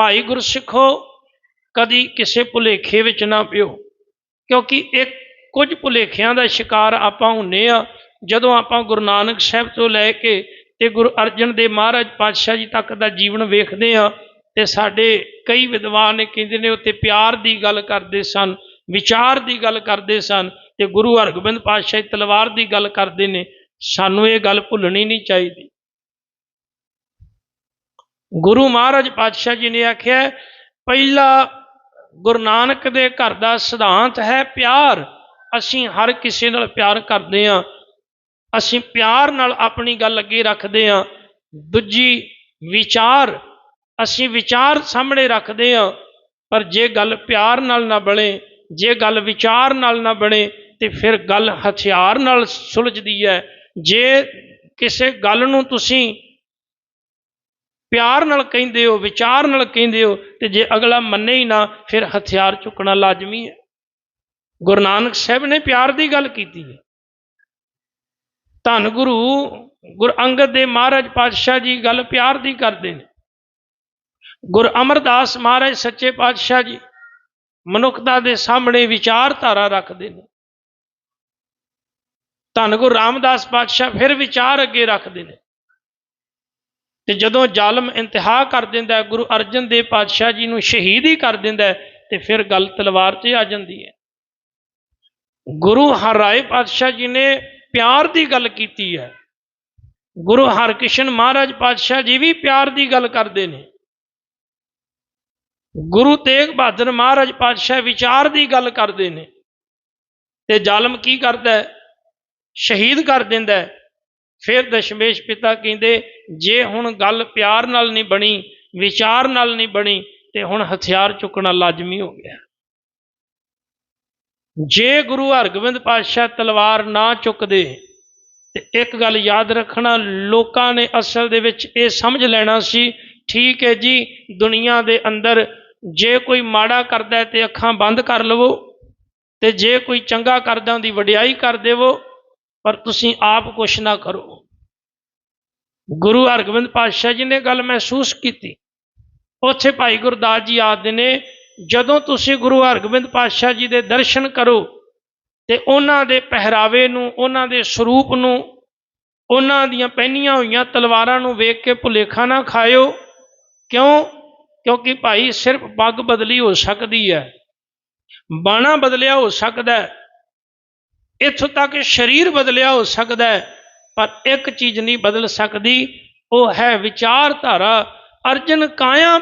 ਭਾਈ ਗੁਰਸਿੱਖੋ, ਕਦੀ ਕਿਸੇ ਭੁਲੇਖੇ ਵਿੱਚ ਨਾ ਪਿਓ, ਕਿਉਂਕਿ ਇੱਕ ਕੁਝ ਭੁਲੇਖਿਆਂ ਦਾ ਸ਼ਿਕਾਰ ਆਪਾਂ ਹੁੰਨੇ ਆ, ਜਦੋਂ ਆਪਾਂ ਗੁਰੂ ਨਾਨਕ ਸਾਹਿਬ ਤੋਂ ਲੈ ਕੇ ਤੇ ਗੁਰੂ ਅਰਜਨ ਦੇਵ ਮਹਾਰਾਜ ਪਾਤਸ਼ਾਹ ਜੀ ਤੱਕ ਦਾ ਜੀਵਨ ਵੇਖਦੇ ਆ, ਤੇ ਸਾਡੇ ਕਈ ਵਿਦਵਾਨ ਨੇ ਕਹਿੰਦੇ ਨੇ ਉੱਤੇ ਪਿਆਰ ਦੀ ਗੱਲ ਕਰਦੇ ਸਨ, ਵਿਚਾਰ ਦੀ ਗੱਲ ਕਰਦੇ ਸਨ, ਤੇ ਗੁਰੂ ਹਰਗੋਬਿੰਦ ਪਾਤਸ਼ਾਹ ਤਲਵਾਰ ਦੀ ਗੱਲ ਕਰਦੇ ਨੇ, ਸਾਨੂੰ ਇਹ ਗੱਲ ਭੁੱਲਣੀ ਨਹੀਂ ਚਾਹੀਦੀ। ਗੁਰੂ ਮਹਾਰਾਜ ਪਾਤਸ਼ਾਹ ਜੀ ਨੇ ਆਖਿਆ, ਪਹਿਲਾ ਗੁਰੂ ਨਾਨਕ ਦੇ ਘਰ ਦਾ ਸਿਧਾਂਤ ਹੈ ਪਿਆਰ। ਅਸੀਂ ਹਰ ਕਿਸੇ ਨਾਲ ਪਿਆਰ ਕਰਦੇ ਹਾਂ। ਅਸੀਂ ਪਿਆਰ ਨਾਲ ਆਪਣੀ ਗੱਲ ਅੱਗੇ ਰੱਖਦੇ ਹਾਂ। ਦੂਜੀ, ਵਿਚਾਰ। ਅਸੀਂ ਵਿਚਾਰ ਸਾਹਮਣੇ ਰੱਖਦੇ ਹਾਂ। ਪਰ ਜੇ ਗੱਲ ਪਿਆਰ ਨਾਲ ਨਾ ਬਣੇ, ਜੇ ਗੱਲ ਵਿਚਾਰ ਨਾਲ ਨਾ ਬਣੇ, ਤੇ ਫਿਰ ਗੱਲ ਹਥਿਆਰ ਨਾਲ ਸੁਲਝਦੀ ਹੈ। ਜੇ ਕਿਸੇ ਗੱਲ ਨੂੰ ਤੁਸੀਂ ਪਿਆਰ ਨਾਲ ਕਹਿੰਦੇ ਹੋ, ਵਿਚਾਰ ਨਾਲ ਕਹਿੰਦੇ ਹੋ, ਤੇ ਜੇ ਅਗਲਾ ਮੰਨੇ ਹੀ ਨਾ, ਫਿਰ ਹਥਿਆਰ ਚੁੱਕਣਾ ਲਾਜ਼ਮੀ ਹੈ। ਗੁਰੂ ਨਾਨਕ ਸਾਹਿਬ ਨੇ ਪਿਆਰ ਦੀ ਗੱਲ ਕੀਤੀ ਹੈ। ਧੰਨ ਗੁਰੂ, ਗੁਰ ਅੰਗਦ ਦੇ ਮਹਾਰਾਜ ਪਾਤਸ਼ਾਹ ਜੀ ਗੱਲ ਪਿਆਰ ਦੀ ਕਰਦੇ ਨੇ। ਗੁਰ ਅਮਰਦਾਸ ਮਹਾਰਾਜ ਸੱਚੇ ਪਾਤਸ਼ਾਹ ਜੀ ਮਨੁੱਖਤਾ ਦੇ ਸਾਹਮਣੇ ਵਿਚਾਰਧਾਰਾ ਰੱਖਦੇ ਨੇ। ਧੰਨ ਗੁਰੂ ਰਾਮਦਾਸ ਪਾਤਸ਼ਾਹ ਫਿਰ ਵਿਚਾਰ ਅੱਗੇ ਰੱਖਦੇ ਨੇ। ਤੇ ਜਦੋਂ ਜ਼ਾਲਮ ਇੰਤਹਾ ਕਰ ਦਿੰਦਾ ਗੁਰੂ ਅਰਜਨ ਦੇਵ ਪਾਤਸ਼ਾਹ ਜੀ ਨੂੰ ਸ਼ਹੀਦ ਹੀ ਕਰ ਦਿੰਦਾ ਹੈ, ਤੇ ਫਿਰ ਗੱਲ ਤਲਵਾਰ ਤੇ ਆ ਜਾਂਦੀ ਹੈ। ਗੁਰੂ ਹਰਾਏ ਪਾਤਸ਼ਾਹ ਜੀ ਨੇ ਪਿਆਰ ਦੀ ਗੱਲ ਕੀਤੀ ਹੈ। ਗੁਰੂ ਹਰਕ੍ਰਿਸ਼ਨ ਮਹਾਰਾਜ ਪਾਤਸ਼ਾਹ ਜੀ ਵੀ ਪਿਆਰ ਦੀ ਗੱਲ ਕਰਦੇ ਨੇ। ਗੁਰੂ ਤੇਗ ਬਹਾਦਰ ਮਹਾਰਾਜ ਪਾਤਸ਼ਾਹ ਵਿਚਾਰ ਦੀ ਗੱਲ ਕਰਦੇ ਨੇ। ਤੇ ਜ਼ਾਲਮ ਕੀ ਕਰਦਾ ਹੈ? ਸ਼ਹੀਦ ਕਰ ਦਿੰਦਾ ਹੈ। ਫਿਰ ਦਸ਼ਮੇਸ਼ ਪਿਤਾ ਕਹਿੰਦੇ, ਜੇ ਹੁਣ ਗੱਲ ਪਿਆਰ ਨਾਲ ਨਹੀਂ ਬਣੀ, ਵਿਚਾਰ ਨਾਲ ਨਹੀਂ ਬਣੀ, ਤੇ ਹੁਣ ਹਥਿਆਰ ਚੁੱਕਣਾ ਲਾਜ਼ਮੀ ਹੋ ਗਿਆ। ਜੇ ਗੁਰੂ ਹਰਗੋਬਿੰਦ ਪਾਤਸ਼ਾਹ ਤਲਵਾਰ ਨਾ ਚੁੱਕਦੇ, ਤੇ ਇੱਕ ਗੱਲ ਯਾਦ ਰੱਖਣਾ, ਲੋਕਾਂ ਨੇ ਅਸਲ ਦੇ ਵਿੱਚ ਇਹ ਸਮਝ ਲੈਣਾ ਸੀ, ਠੀਕ ਹੈ ਜੀ, ਦੁਨੀਆ ਦੇ ਅੰਦਰ ਜੇ ਕੋਈ ਮਾੜਾ ਕਰਦਾ ਹੈ ਤੇ ਅੱਖਾਂ ਬੰਦ ਕਰ ਲਵੋ, ਤੇ ਜੇ ਕੋਈ ਚੰਗਾ ਕਰਦਾ ਉਹਦੀ ਵਡਿਆਈ ਕਰ ਦੇਵੋ ਪਰ ਤੁਸੀਂ ਆਪ ਕੁਛ ਨਾ ਕਰੋ। ਗੁਰੂ ਹਰਗੋਬਿੰਦ ਪਾਤਸ਼ਾਹ ਜੀ ਨੇ ਗੱਲ ਮਹਿਸੂਸ ਕੀਤੀ। ਉੱਥੇ ਭਾਈ ਗੁਰਦਾਸ ਜੀ ਆਖਦੇ ਨੇ, ਜਦੋਂ ਤੁਸੀਂ ਗੁਰੂ ਹਰਗੋਬਿੰਦ ਪਾਤਸ਼ਾਹ ਜੀ ਦੇ ਦਰਸ਼ਨ ਕਰੋ ਤੇ ਉਹਨਾਂ ਦੇ ਪਹਿਰਾਵੇ ਨੂੰ, ਉਹਨਾਂ ਦੇ ਸਰੂਪ ਨੂੰ, ਉਹਨਾਂ ਦੀਆਂ ਪਹਿਨੀਆਂ ਹੋਈਆਂ ਤਲਵਾਰਾਂ ਨੂੰ ਵੇਖ ਕੇ ਭੁਲੇਖਾ ਨਾ ਖਾਇਓ। ਕਿਉਂ? ਕਿਉਂਕਿ ਭਾਈ ਸਿਰਫ ਪੱਗ ਬਦਲੀ ਹੋ ਸਕਦੀ ਹੈ। ਬਾਣਾ ਬਦਲਿਆ ਹੋ ਸਕਦਾ ਹੈ। ਇੱਥੋਂ ਤੱਕ ਸਰੀਰ ਬਦਲਿਆ ਹੋ ਸਕਦਾ ਹੈ, ਪਰ ਇੱਕ ਚੀਜ਼ ਨਹੀਂ ਬਦਲ ਸਕਦੀ, ਉਹ ਹੈ ਵਿਚਾਰਧਾਰਾ। ਅਰਜਨ ਕਾਇਆ